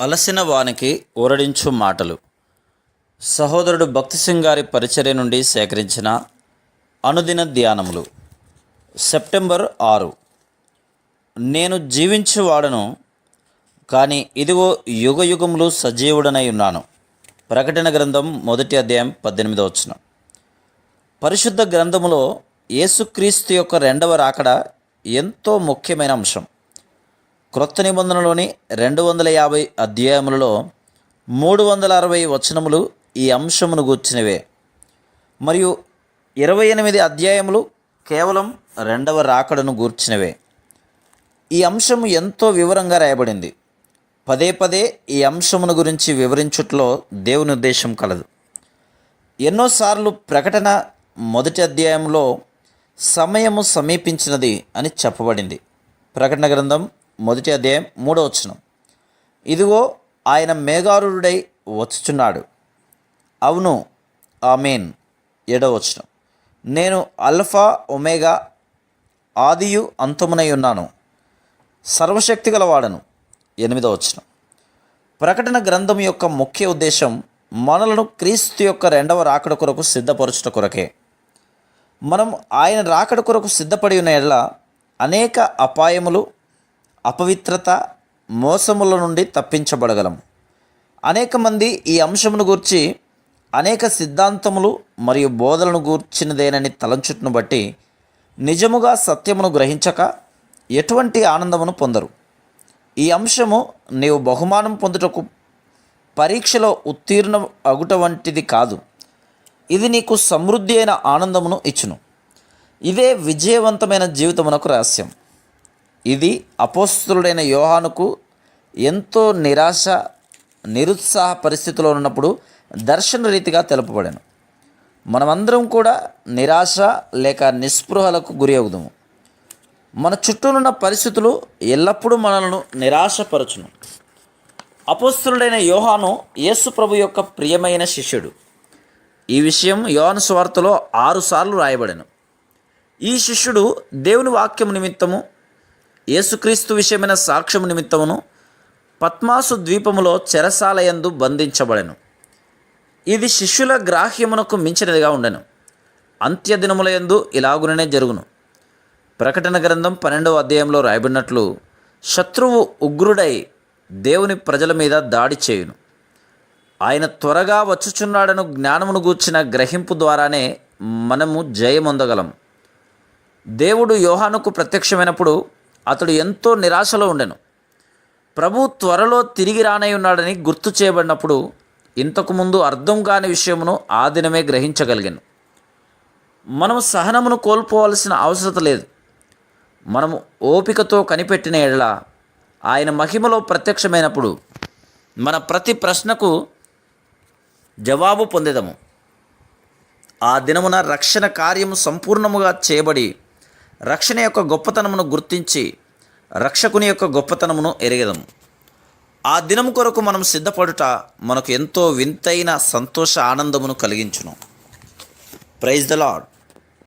అలసిన వానికి ఊరడించు మాటలు. సహోదరుడు భక్తి సింగ్ గారి పరిచర్య నుండి సేకరించిన అనుదిన ధ్యానములు. సెప్టెంబర్ ఆరు. నేను జీవించువాడను కానీ ఇదిగో యుగ యుగములు సజీవుడనై ఉన్నాను. ప్రకటన గ్రంథం మొదటి అధ్యాయం పద్దెనిమిదవ వచ్చిన పరిశుద్ధ గ్రంథములో యేసుక్రీస్తు యొక్క రెండవ రాకడ ఎంతో ముఖ్యమైన అంశం. క్రొత్త నిబంధనలోని రెండు వందల యాభై అధ్యాయములలో మూడు వందల అరవై వచనములు ఈ అంశమును గూర్చినవే. మరియు ఇరవై ఎనిమిది అధ్యాయములు కేవలం రెండవ రాకడను గూర్చినవే. ఈ అంశము ఎంతో వివరంగా రాయబడింది. పదే పదే ఈ అంశమును గురించి వివరించుట్లో దేవుని ఉద్దేశం కలదు. ఎన్నోసార్లు ప్రకటన మొదటి అధ్యాయంలో సమయము సమీపించినది అని చెప్పబడింది. ప్రకటన గ్రంథం మొదటి అధ్యాయం మూడో వచనం. ఇదిగో ఆయన మేఘారుడై వచ్చుచున్నాడు. అవును ఆమెన్ ఏడవ వచనం. నేను అల్ఫా ఒమేగా ఆదియు అంతమునై ఉన్నాను. సర్వశక్తి గలవాడను. ఎనిమిదవ వచనం. ప్రకటన గ్రంథం యొక్క ముఖ్య ఉద్దేశం మనలను క్రీస్తు యొక్క రెండవ రాకడ కొరకు సిద్ధపరచుట కొరకే. మనం ఆయన రాకడ కొరకు సిద్ధపడి ఉన్న ఎడల అనేక అపాయములు అపవిత్రత మోసముల నుండి తప్పించబడగలం. అనేక మంది ఈ అంశమును గూర్చి అనేక సిద్ధాంతములు మరియు బోధలను గూర్చినదేనని తలంచుట్ను బట్టి నిజముగా సత్యమును గ్రహించక ఎటువంటి ఆనందమును పొందరు. ఈ అంశము నీవు బహుమానం పొందుటకు పరీక్షలో ఉత్తీర్ణ అగుట వంటిది కాదు. ఇది నీకు సమృద్ధి అయిన ఆనందమును ఇచ్చును. ఇదే విజయవంతమైన జీవితమునకు రహస్యం. ఇది అపోస్తుడైన యోహానుకు ఎంతో నిరాశ నిరుత్సాహ పరిస్థితిలో ఉన్నప్పుడు దర్శన రీతిగా తెలుపబడాను. మనమందరం కూడా నిరాశ లేక నిస్పృహలకు గురి అవుదాము. మన చుట్టూనున్న పరిస్థితులు ఎల్లప్పుడూ మనలను నిరాశపరచును. అపోస్తుడైన యోహాను యేసు ప్రభు యొక్క ప్రియమైన శిష్యుడు. ఈ విషయం యోహాను స్వార్తలో ఆరుసార్లు రాయబడను. ఈ శిష్యుడు దేవుని వాక్యం నిమిత్తము యేసుక్రీస్తు విషయమైన సాక్ష్యము నిమిత్తమును పద్మాసు ద్వీపములో చెరసాలయందు బంధించబడెను. ఇది శిష్యుల గ్రాహ్యమునకు మించినదిగా ఉండెను. అంత్యదినముల ఎందు ఇలాగుననే జరుగును. ప్రకటన గ్రంథం పన్నెండవ అధ్యాయంలో రాయబడినట్లు శత్రువు ఉగ్రుడై దేవుని ప్రజల మీద దాడి చేయును. ఆయన త్వరగా వచ్చుచున్నాడను జ్ఞానమును గూర్చిన గ్రహింపు ద్వారానే మనము జయమొందగలం దేవుడు యోహానుకు ప్రత్యక్షమైనప్పుడు అతడు ఎంతో నిరాశలో ఉండెను. ప్రభు త్వరలో తిరిగి రానై ఉన్నాడని గుర్తు చేయబడినప్పుడు ఇంతకుముందు అర్థం కాని విషయమును ఆ దినమే గ్రహించగలిగాను. మనం సహనమును కోల్పోవలసిన అవసరం లేదు. మనము ఓపికతో కనిపెట్టిన ఎడల ఆయన మహిమలో ప్రత్యక్షమైనప్పుడు మన ప్రతి ప్రశ్నకు జవాబు పొందేదము. ఆ దినమున రక్షణ కార్యము సంపూర్ణముగా చేయబడి రక్షణ యొక్క గొప్పతనమును గుర్తించి రక్షకుని యొక్క గొప్పతనమును ఎరగదము ఆ దినం కొరకు మనం సిద్ధపడుట మనకు ఎంతో వింతైన సంతోష ఆనందమును కలిగించును. Praise the lord